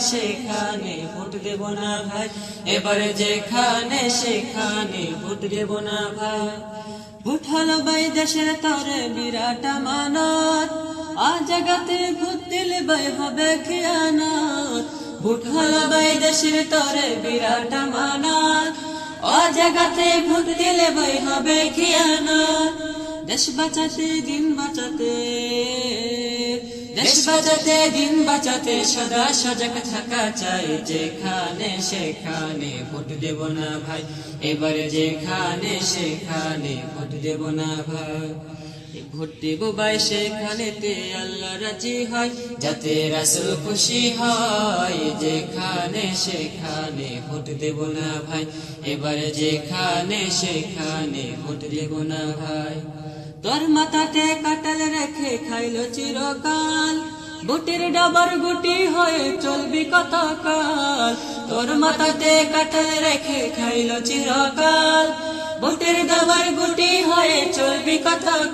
সেখানে ভোট দেব না ভাই। এবারে যেখানে সেখানে ভোট দেব না ভাই। ভোট ভাই দেশের তরে বিরাট আমানত। আ জাগাতে ভোট দিলে ভাই হবে খেয়ানত। ভোট ভাই দেশের তরে বিরাট আমানত। ও জাগাতে ভোট দিলে ভাই হবে খেয়ানত। দেশ বাঁচাতে, দিন বাঁচাতে দেশ বাঁচাতে দিন বাঁচাতে সদা সজাগ থাকা চাই। যেখানে সেখানে ভোট দেব না ভাই। এবারে যেখানে সেখানে ভোট দেব না ভাই। ভোট দেব ভাই সেখানেতে আল্লাহ রাজি হয়। যাতে রাসুল খুশি হয়। যেখানে সেখানে ভোট দেব না ভাই। এবারে যেখানে সেখানে ভোট দেব না ভাই। তোর মাথাতে কাটাল রেখে খাইল চিরকাল। বুটির ডাবার গুটি হয়ে চলবি কতকাল। তোর মাথাতে কাটাল রেখে খাইল চিরকাল। বুটির ডাবার গুটি হয়ে চলবি কত